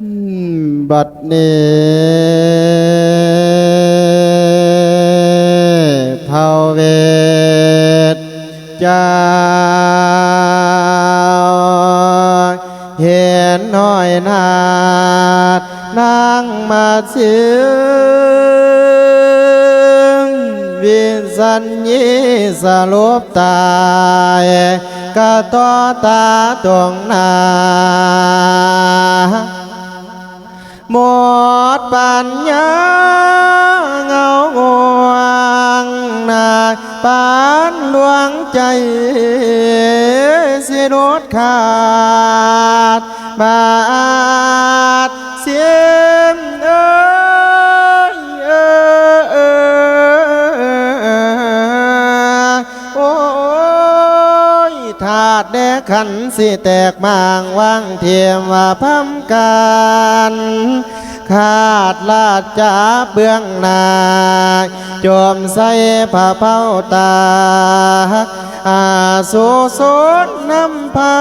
บัดนี้เผาเวทจาเห็นน้อยนาดนางมาเสืองวิสัญญีสลบตายกะต่อตาตวงนา หมดปัญญาเงาง่วงนาปานหลวงใจสิโดดขาดบาดเสียม ธาตุแดกขันสิแตกมางว่างเทียมว่าพัมกัน ขาดลาดจ้าเบื้องนาจอมใส่ผ้าเผาตาอาสูสนน้ำพา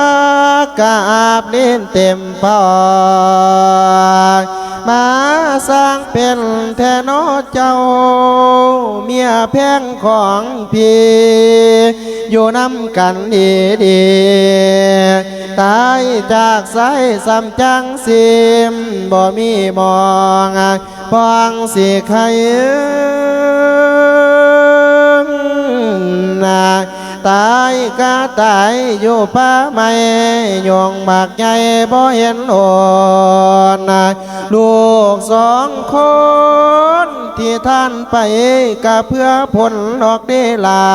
กาบเล่นเต็มปอดมาสร้างเป็นแทนอเจ้า เมียแพงของพี่ อยู่น้ำกันดีดี จากสสำจังสิมบ่มีมองฟองสิใครนาตายก็ตายอยู่ป่าไม่ยองหมากใหญ่บ่เห็นโอนนะลูกสองคนที่ท่านไปก็เพื่อผลดอกเดลา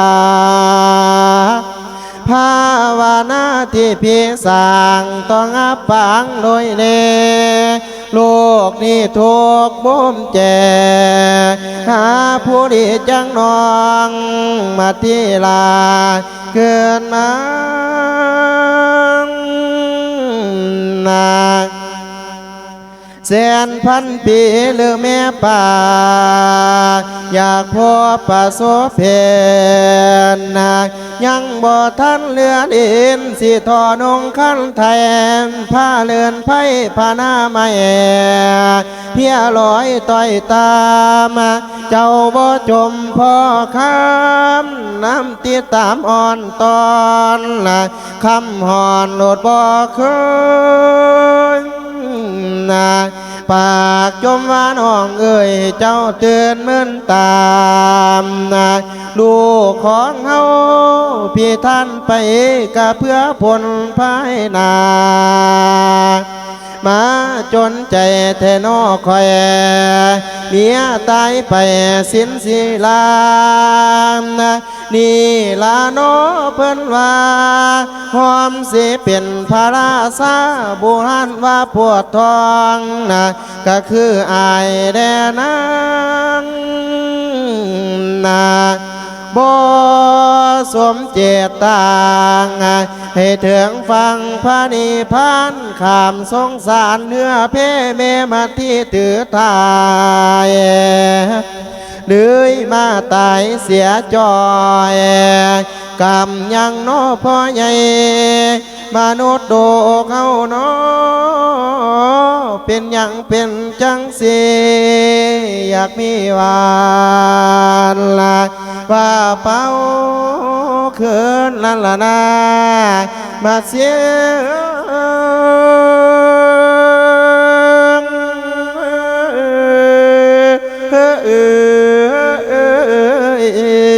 ภาวนาที่พี่สางต้องอับปังโดยเนโลกนี้ทุกบ่มแจหาผู้ดีจังนองมาที่ลาเกินมานา แสนพันปีหรือแม่ป่า อยากพบประสบเพนนายังบ่ทันเรือดินสิทอนงคันแทนผ้าเลือนไผ่ผ้าหน้าไม่เพียลอยต่อยตามเจ้าบ่จมพ่อคำน้ำตีตามอ่อนตอนคำหอนโหลดบ่เคย นาปากจมว่าน้องเอ่ยเจ้าเตือนเมือนตามนาลูกของเฮาพี่ท่านไปกะเพื่อผลภายนามาจนใจแทนอคอย เมียตายไปสินสิลามนะนี่ลาโนเพิ่นว่าหอมสิเป็นพระราชาบุหันว่าปวดทองนะก็คืออายแดนางนะบ่ สมเจตางให้ถึงฟังพระนิพพานขามสงสารเนื้อเพเมมาที่ถือทายเลยมาตายเสียจอยกรรมยังโนพ่อใหญ่มนุษย์โดเขาเนอเป็นยังเป็นจังสี อยากมีวานละว่าเป้าคืนนั่นละนามาเสียงนอ